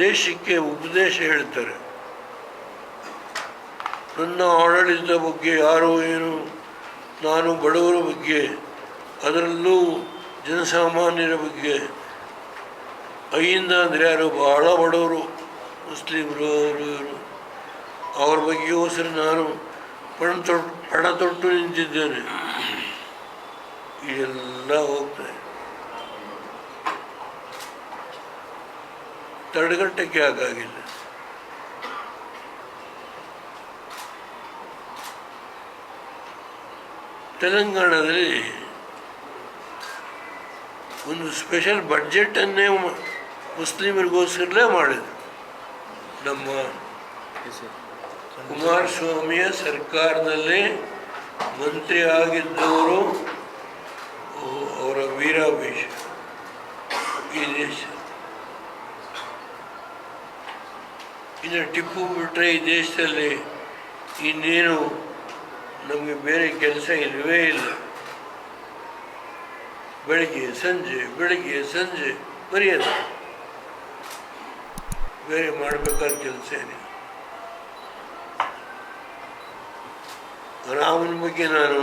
ದೇಶಕ್ಕೆ ಉಪದೇಶ ಹೇಳ್ತಾರೆ ನನ್ನ ಆಡಳಿತದ ಬಗ್ಗೆ ಯಾರು ಏನು ನಾನು ಬಡವರ ಬಗ್ಗೆ ಅದರಲ್ಲೂ ಜನಸಾಮಾನ್ಯರ ಬಗ್ಗೆ ಅಯ್ಯಿಂದ ಅಂದರೆ ಯಾರು ಬಹಳ ಬಡವರು ಮುಸ್ಲಿಮರು ಅವರು ಇವರು ಅವ್ರ ಬಗ್ಗೆಗೋಸ್ಕರ ನಾನು ಪಣ ತೊಟ್ಟು ಪಣ ತೊಟ್ಟು ನಿಂತಿದ್ದೇನೆ ಇದೆಲ್ಲ ಹೋಗ್ತದೆ ತಡೆಗಟ್ಟಕ್ಕೆ ಆಗಾಗಿಲ್ಲ. ತೆಲಂಗಾಣದಲ್ಲಿ ಒಂದು ಸ್ಪೆಷಲ್ ಬಡ್ಜೆಟನ್ನೇ ಮುಸ್ಲಿಮರಿಗೋಸ್ಕರಲೇ ಮಾಡಿದ್ರು. ನಮ್ಮ ಕುಮಾರಸ್ವಾಮಿಯ ಸರ್ಕಾರದಲ್ಲಿ ಮಂತ್ರಿ ಆಗಿದ್ದವರು ಅವ್- ಅವರ ವೀರಾವೇಶ ಈ ದೇಶ ಇನ್ನು ಟಿಪ್ಪು ಬಿಟ್ಟರೆ ಈ ದೇಶದಲ್ಲಿ ಇನ್ನೇನು ನಮಗೆ ಬೇರೆ ಕೆಲಸ ಇಲ್ಲವೇ ಇಲ್ಲ. ಬೆಳಿಗ್ಗೆ, ಸಂಜೆ ಬೆಳಿಗ್ಗೆ, ಸಂಜೆ ಬರೆಯೋದು ಬೇರೆ ಮಾಡಬೇಕಾದ ಕೆಲಸ ಏನಿಲ್ಲ. ರಾಮನ ಬಗ್ಗೆ ನಾನು